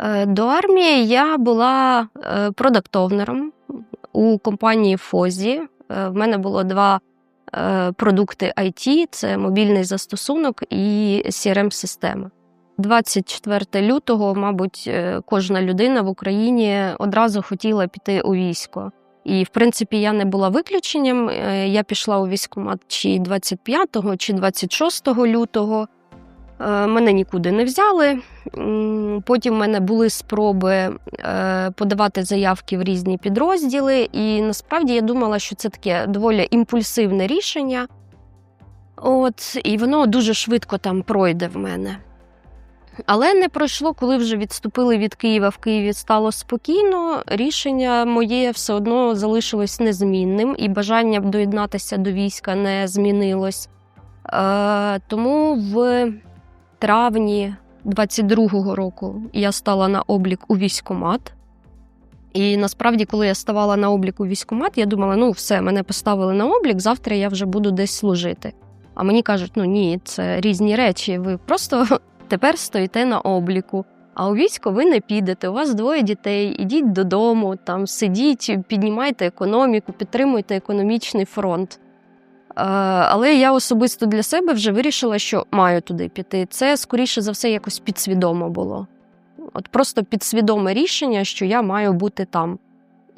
Е, До армії я була е, продактовнером у компанії Фозі. Е, В мене було два продукти IT: це мобільний застосунок і CRM-система. 24 лютого, мабуть, кожна людина в Україні одразу хотіла піти у військо. І, в принципі, я не була виключенням. Я пішла у військкомат чи 25, чи 26 лютого. Е, Мене нікуди не взяли. Потім в мене були спроби е, подавати заявки в різні підрозділи, і насправді я думала, що це таке доволі імпульсивне рішення. От, і воно дуже швидко там пройде в мене. Але не пройшло, коли вже відступили від Києва, в Києві стало спокійно. Рішення моє все одно залишилось незмінним, і бажання доєднатися до війська не змінилось. Е, тому в травні 22-го року я стала на облік у військкомат. І насправді, коли я ставала на облік у військкомат, я думала, ну все, мене поставили на облік, завтра я вже буду десь служити. А мені кажуть, ну ні, це різні речі. Ви просто тепер стоїте на обліку. А у військо ви не підете. У вас двоє дітей, ідіть додому, там сидіть, піднімайте економіку, підтримуйте економічний фронт. Е, Але я особисто для себе вже вирішила, що маю туди піти. Це скоріше за все якось підсвідомо було. От просто підсвідоме рішення, що я маю бути там.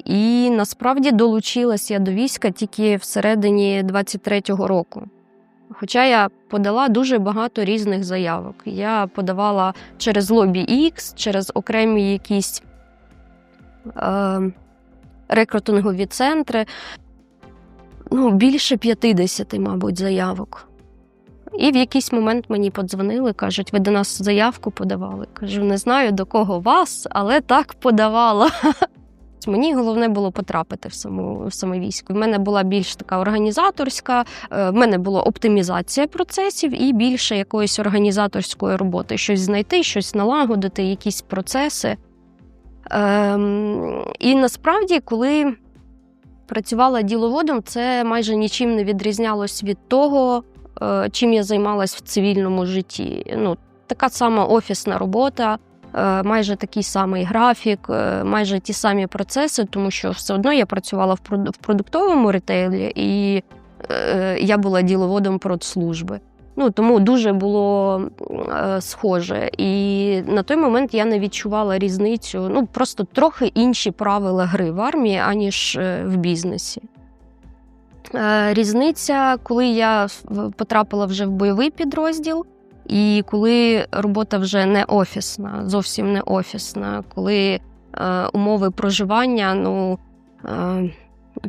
І насправді долучилась я до війська тільки всередині 23-го року. Хоча я подала дуже багато різних заявок. Я подавала через лобі X, через окремі якісь е, рекрутингові центри. Ну, більше 50, мабуть, заявок. І в якийсь момент мені подзвонили, кажуть, ви до нас заявку подавали. Кажу, не знаю до кого вас, але так подавала. Мені головне було потрапити в саму в саме військо. В мене була більш така організаторська, е, в мене була оптимізація процесів і більше якоїсь організаторської роботи. Щось знайти, щось налагодити, якісь процеси. Ем, і насправді, коли працювала діловодом, це майже нічим не відрізнялось від того, е, чим я займалась в цивільному житті. Ну, така сама офісна робота, е, майже такий самий графік, е, майже ті самі процеси, тому що все одно я працювала в проду- в продуктовому ретейлі, і я була діловодом продслужби. Ну, тому дуже було е, схоже. І на той момент я не відчувала різницю. Ну, просто трохи інші правила гри в армії, аніж е, в бізнесі. Е, Різниця, коли я потрапила вже в бойовий підрозділ, і коли робота вже не офісна, зовсім не офісна, коли е, умови проживання, ну. Е,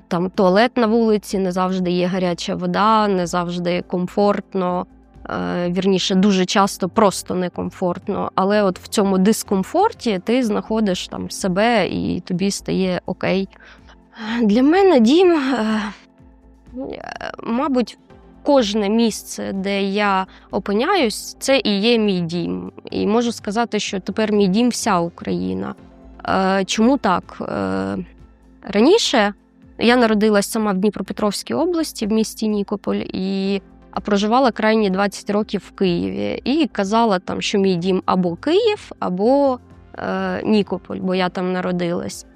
там туалет на вулиці, не завжди є гаряча вода, не завжди комфортно. Е, Вірніше, дуже часто просто некомфортно. Але от в цьому дискомфорті ти знаходиш там себе і тобі стає окей. Для мене дім, е, мабуть, кожне місце, де я опиняюсь, це і є мій дім. І можу сказати, що тепер мій дім вся Україна. Е, Чому так? Е, Раніше я народилась сама в Дніпропетровській області, в місті Нікополь, і а проживала крайні 20 років в Києві. І казала там, що мій дім або Київ, або е, Нікополь, бо я там народилась.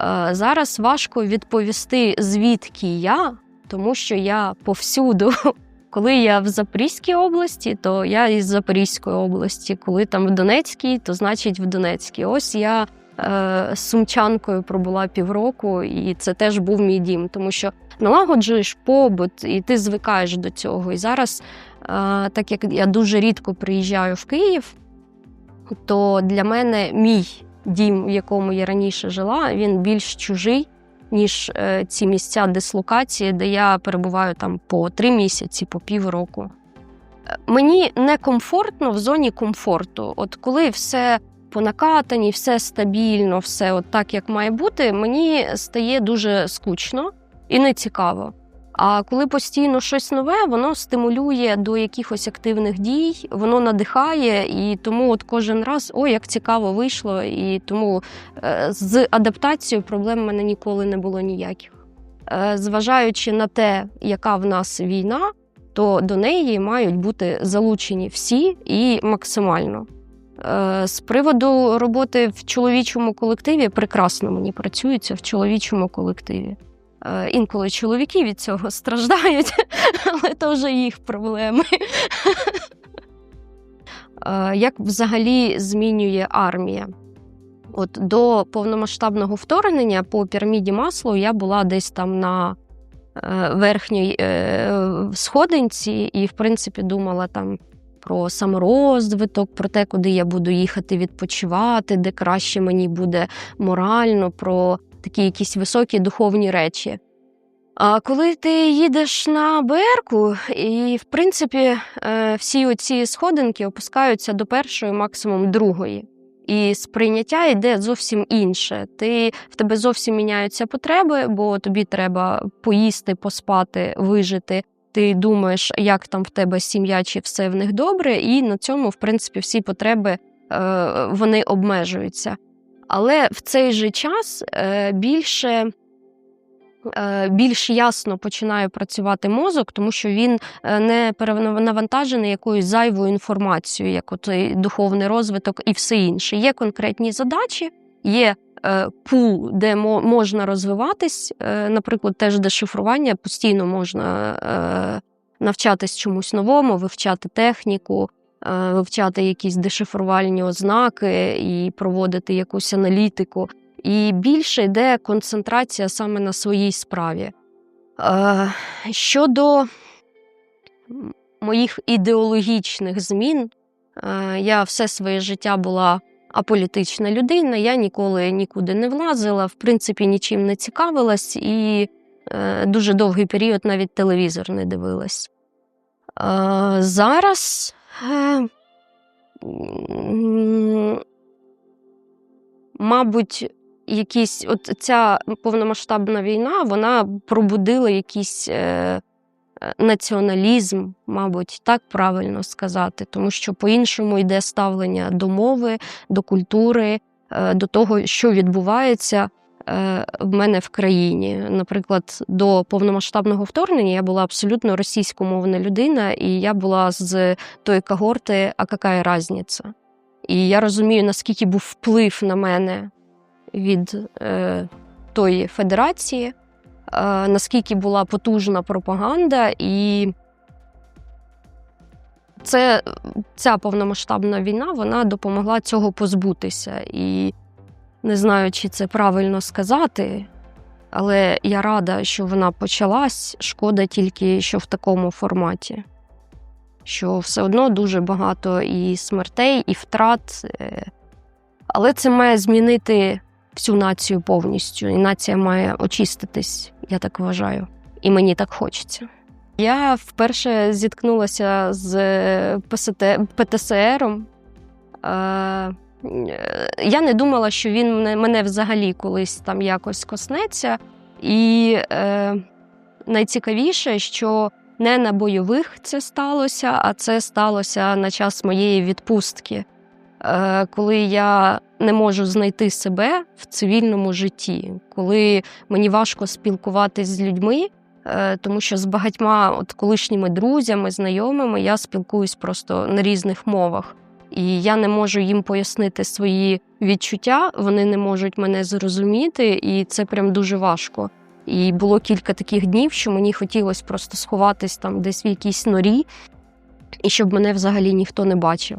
Е, зараз важко відповісти, звідки я, тому що я повсюду. Коли я в Запорізькій області, то я із Запорізької області. Коли там в Донецькій, то значить в Донецькій. Ось я е, сумчанкою пробула півроку, і це теж був мій дім, тому що налагоджуєш побут, і ти звикаєш до цього. І зараз, е, так як я дуже рідко приїжджаю в Київ, то для мене мій дім, в якому я раніше жила, він більш чужий, ніж е, ці місця дислокації, де я перебуваю там по три місяці, по півроку. Мені некомфортно в зоні комфорту. От коли все по накатані, все стабільно, все от так, як має бути, мені стає дуже скучно і нецікаво. А коли постійно щось нове, воно стимулює до якихось активних дій, воно надихає, і тому от кожен раз ой, як цікаво вийшло. І тому е, з адаптацією проблем в мене ніколи не було ніяких. Е, Зважаючи на те, яка в нас війна, то до неї мають бути залучені всі і максимально. Е, з приводу роботи в чоловічому колективі прекрасно мені працюється в чоловічому колективі. Е, інколи чоловіки від цього страждають, але це вже їх проблеми. Е, як взагалі змінює армія? От До повномасштабного вторгнення по піраміді маслу я була десь там на верхній сходинці, і, в принципі, думала там про саморозвиток, про те, куди я буду їхати відпочивати, де краще мені буде морально, про такі якісь високі духовні речі. А коли ти їдеш на БРку, і, в принципі, е, всі оці сходинки опускаються до першої, максимум другої. І сприйняття йде зовсім інше. Ти, В тебе зовсім міняються потреби, бо тобі треба поїсти, поспати, вижити ти думаєш, як там в тебе сім'я, чи все в них добре, і на цьому, в принципі, всі потреби е, вони обмежуються. Але в цей же час е, більше. Е, більш ясно починає працювати мозок, тому що він не перенавантажений якоюсь зайвою інформацією, як от духовний розвиток і все інше. Є конкретні задачі, є Е, пул, де можна розвиватись, е, наприклад, теж дешифрування, постійно можна е, навчатись чомусь новому, вивчати техніку, вивчати якісь дешифрувальні ознаки і проводити якусь аналітику. І більше йде концентрація саме на своїй справі. Щодо моїх ідеологічних змін, я все своє життя була аполітична людина. Я ніколи нікуди не влазила, в принципі, нічим не цікавилась і е, дуже довгий період навіть телевізор не дивилась. Е, зараз. Е, Мабуть, якісь от ця повномасштабна війна вона пробудила якісь е, Е, націоналізм, мабуть, так правильно сказати, тому що по-іншому йде ставлення до мови, до культури, е, до того, що відбувається в мене в країні. Наприклад, до повномасштабного вторгнення я була абсолютно російськомовна людина, і я була з тої когорти, а яка різниця? І я розумію, наскільки був вплив на мене від е, тої федерації. Е, наскільки була потужна пропаганда, і це, ця повномасштабна війна вона допомогла цього позбутися. І не знаю, чи це правильно сказати, але я рада, що вона почалась. Шкода тільки, що в такому форматі. Що все одно дуже багато і смертей, і втрат. Е, але це має змінити всю націю повністю, і нація має очиститись, я так вважаю. І мені так хочеться. Я вперше зіткнулася з ПТСРом. Е, я не думала, що він мене взагалі колись там якось коснеться. І е, найцікавіше, що не на бойових це сталося, а це сталося на час моєї відпустки. Е, коли я не можу знайти себе в цивільному житті, коли мені важко спілкуватись з людьми, е, тому що з багатьма от колишніми друзями, знайомими я спілкуюсь просто на різних мовах. І я не можу їм пояснити свої відчуття, вони не можуть мене зрозуміти, і це прям дуже важко. І було кілька таких днів, що мені хотілося просто сховатись там десь в якійсь норі, і щоб мене взагалі ніхто не бачив.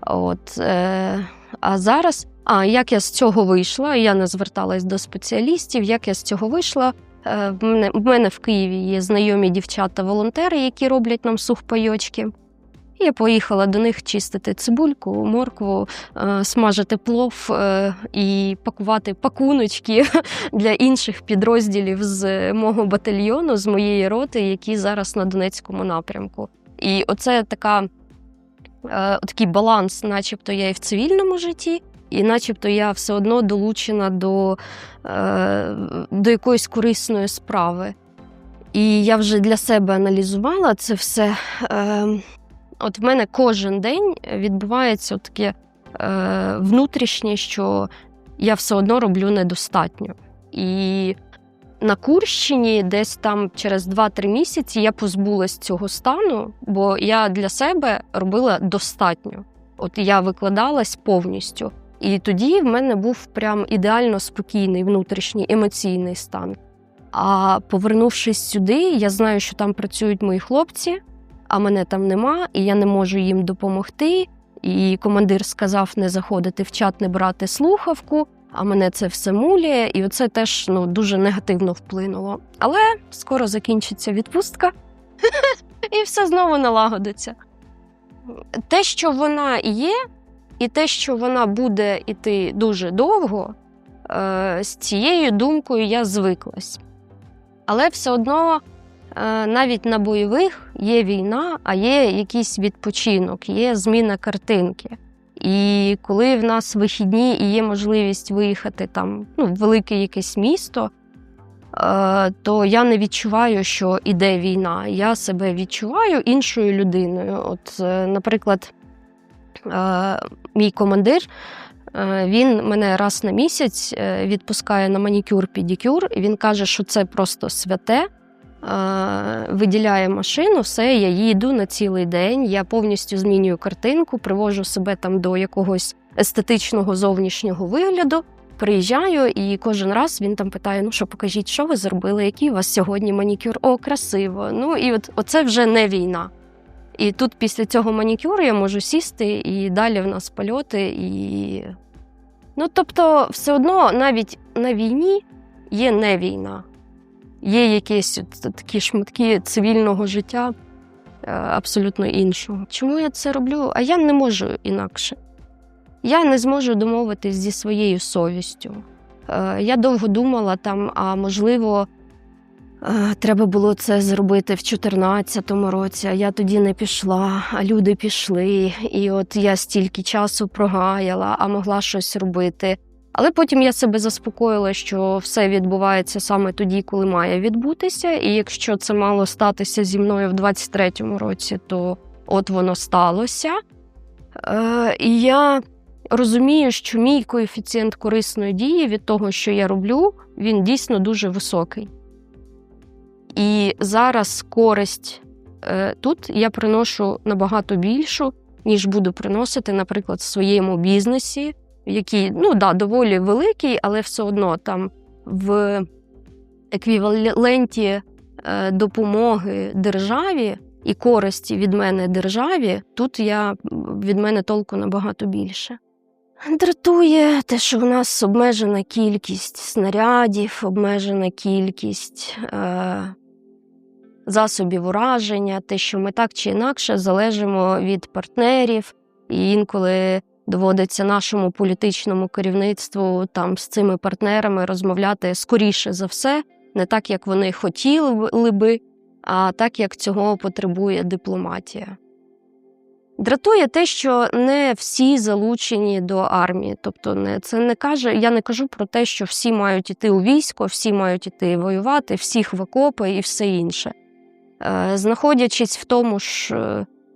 От, е, А зараз, а як я з цього вийшла, я не зверталась до спеціалістів, як я з цього вийшла. Е, в мене, в мене в Києві є знайомі дівчата-волонтери, які роблять нам сухпайочки. Я поїхала до них чистити цибульку, моркву, е, смажити плов е, і пакувати пакуночки для інших підрозділів з мого батальйону, з моєї роти, які зараз на Донецькому напрямку. І оце така Е, такий баланс, начебто я і в цивільному житті, і начебто я все одно долучена до, до якоїсь корисної справи. І я вже для себе аналізувала це все. Е, от в мене кожен день відбувається таке внутрішнє, що я все одно роблю недостатньо. І на Курщині десь там через 2-3 місяці я позбулась цього стану, бо я для себе робила достатньо. От я викладалась повністю. І тоді в мене був прям ідеально спокійний внутрішній емоційний стан. А повернувшись сюди, я знаю, що там працюють мої хлопці, а мене там нема, і я не можу їм допомогти. І командир сказав не заходити в чат, не брати слухавку, а мене це все муляє, і оце теж ну, дуже негативно вплинуло. Але скоро закінчиться відпустка, і все знову налагодиться. Те, що вона є, і те, що вона буде йти дуже довго, е, з цією думкою я звиклась. Але все одно навіть на бойових є війна, а є якийсь відпочинок, є зміна картинки. І коли в нас вихідні і є можливість виїхати там ну, в велике якесь місто, е, то я не відчуваю, що іде війна. Я себе відчуваю іншою людиною. От, е, наприклад, е, мій командир. Він мене раз на місяць відпускає на манікюр-педикюр, і він каже, що це просто святе. Виділяє машину, все, я їду на цілий день. Я повністю змінюю картинку, привожу себе там до якогось естетичного зовнішнього вигляду. Приїжджаю, і кожен раз він там питає: ну що, покажіть, що ви зробили, який у вас сьогодні манікюр? О, красиво. Ну і от оце вже не війна. І тут після цього манікюру я можу сісти, і далі в нас польоти. І... Ну, тобто, все одно навіть на війні є не війна є якісь такі шматки цивільного життя е, абсолютно іншого. Чому я це роблю? А я не можу інакше. Я не зможу домовитись зі своєю совістю. Е, я довго думала там, а можливо, е, треба було це зробити в 2014 році, а я тоді не пішла, а люди пішли. І от я стільки часу прогаяла, а могла щось робити. Але потім я себе заспокоїла, що все відбувається саме тоді, коли має відбутися. І якщо це мало статися зі мною в 23-му році, то от воно сталося. Е, І я розумію, що мій коефіцієнт корисної дії від того, що я роблю, він дійсно дуже високий. І зараз користь е, тут я приношу набагато більшу, ніж буду приносити, наприклад, в своєму бізнесі який ну да, доволі великий, але все одно там в еквіваленті е, допомоги державі і користі від мене державі, тут я від мене толку набагато більше. Дратує те, що в нас обмежена кількість снарядів, обмежена кількість е, засобів ураження, те, що ми так чи інакше залежимо від партнерів, і інколи доводиться нашому політичному керівництву там з цими партнерами розмовляти скоріше за все, не так, як вони хотіли би, а так, як цього потребує дипломатія. Дратує те, що не всі залучені до армії. Тобто, не, це не каже, я не кажу про те, що всі мають іти у військо, всі мають іти воювати, всіх в окопи і все інше. Е, знаходячись в тому ж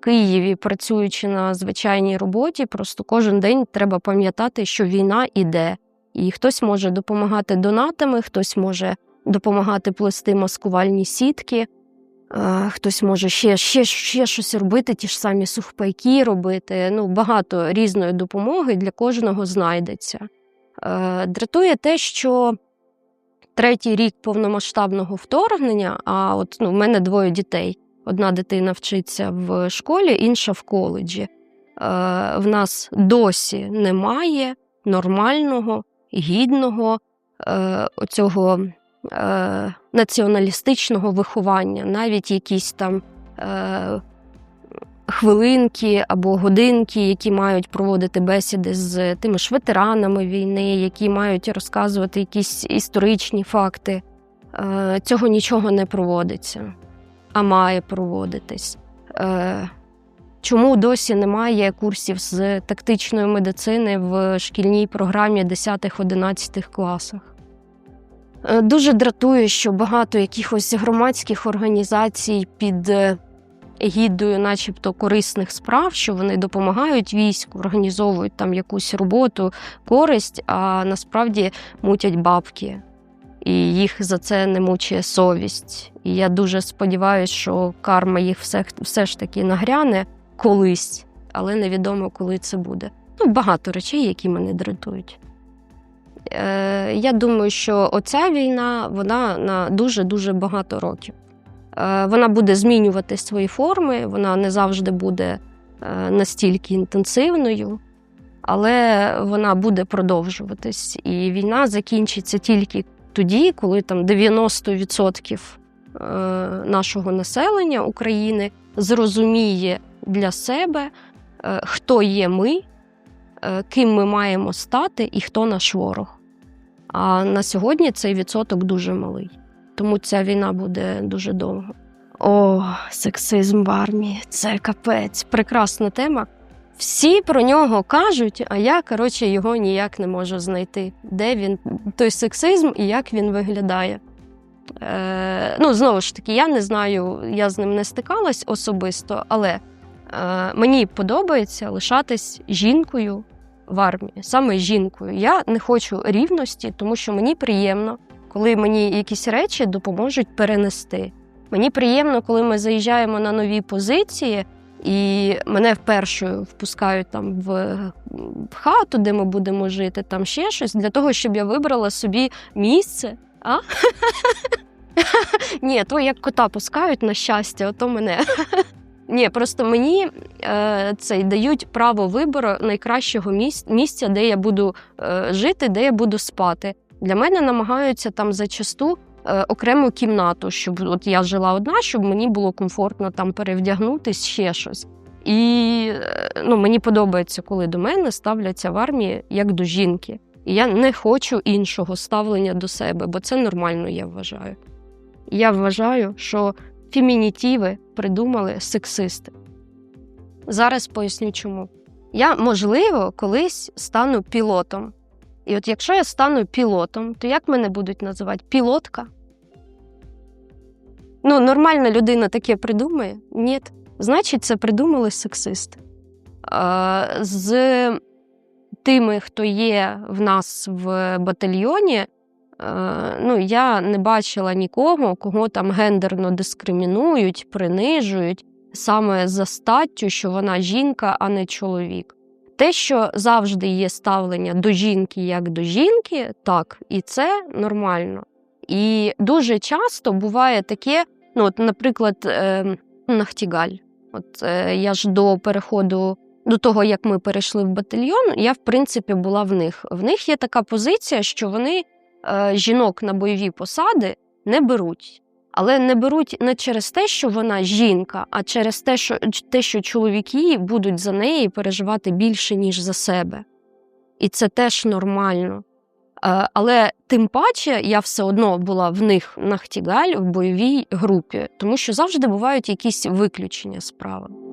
Києві, працюючи на звичайній роботі, просто кожен день треба пам'ятати, що війна іде, і хтось може допомагати донатами, хтось може допомагати плести маскувальні сітки, хтось може ще ще, ще щось робити, ті ж самі сухпайки робити. Ну, Багато різної допомоги для кожного знайдеться. Дратує те, що третій рік повномасштабного вторгнення, а от ну, в мене двоє дітей. Одна дитина вчиться в школі, інша в коледжі. Е, в нас досі немає нормального, гідного е, оцього е, націоналістичного виховання, навіть якісь там хвилинки або годинки, які мають проводити бесіди з тими ж ветеранами війни, які мають розказувати якісь історичні факти. Цього нічого не проводиться а має проводитись. Е, чому досі немає курсів з тактичної медицини в шкільній програмі 10-11 класах? Е, дуже дратує, що багато якихось громадських організацій під егідою, начебто, корисних справ, що вони допомагають війську, організовують там якусь роботу, користь, а насправді мутять бабки і їх за це не мучує совість. І я дуже сподіваюся, що карма їх все все ж таки нагряне колись. але невідомо, коли це буде. Ну, багато речей, які мене дратують. Е, Я думаю, що оця війна вона на дуже-дуже багато років. Е, Вона буде змінювати свої форми, вона не завжди буде е, настільки інтенсивною, але вона буде продовжуватись. І війна закінчиться тільки тоді, коли там 90% е, нашого населення України зрозуміє для себе, е, хто є ми, е, ким ми маємо стати і хто наш ворог. А на сьогодні цей відсоток дуже малий. Тому ця війна буде дуже довго. О, сексизм в армії це капець. Прекрасна тема. Всі про нього кажуть, а я, коротше, його ніяк не можу знайти. Де він, той сексизм і як він виглядає. Е, ну, знову ж таки, я не знаю, я з ним не стикалась особисто, але е, мені подобається лишатись жінкою в армії, саме жінкою. Я не хочу рівності, тому що мені приємно, коли мені якісь речі допоможуть перенести. Мені приємно, коли ми заїжджаємо на нові позиції, і мене вперше впускають там в хату, де ми будемо жити, там ще щось, для того, щоб я вибрала собі місце. А? Ні, то як кота пускають на щастя, ото мене. Ні, просто мені е, цей дають право вибору найкращого місця, де я буду е, жити, де я буду спати. Для мене намагаються там зачасту окрему кімнату, щоб от я жила одна, щоб мені було комфортно там перевдягнутись, ще щось. І е, ну, мені подобається, коли до мене ставляться в армії як до жінки. І я не хочу іншого ставлення до себе, бо це нормально, я вважаю. Я вважаю, що фемінітиви придумали сексисти. Зараз поясню чому. Я, можливо, колись стану пілотом. І от якщо я стану пілотом, то як мене будуть називати? Пілотка? Ну, нормальна людина таке придумає? Ні. Значить, це придумали сексисти. З тими, хто є в нас в батальйоні, ну, я не бачила нікого, кого там гендерно дискримінують, принижують саме за статтю, що вона жінка, а не чоловік. Те, що завжди є ставлення до жінки як до жінки, так, і це нормально. І дуже часто буває таке, ну, от, наприклад, е, Нахтігаль. От е, я ж до переходу, до того, як ми перейшли в батальйон, я, в принципі, була в них. В них є така позиція, що вони е, жінок на бойові посади не беруть. Але не беруть не через те, що вона жінка, а через те, що те, що чоловіки будуть за неї переживати більше, ніж за себе. І це теж нормально. Е, але тим паче я все одно була в них нахтігаль в бойовій групі, тому що завжди бувають якісь виключення справи.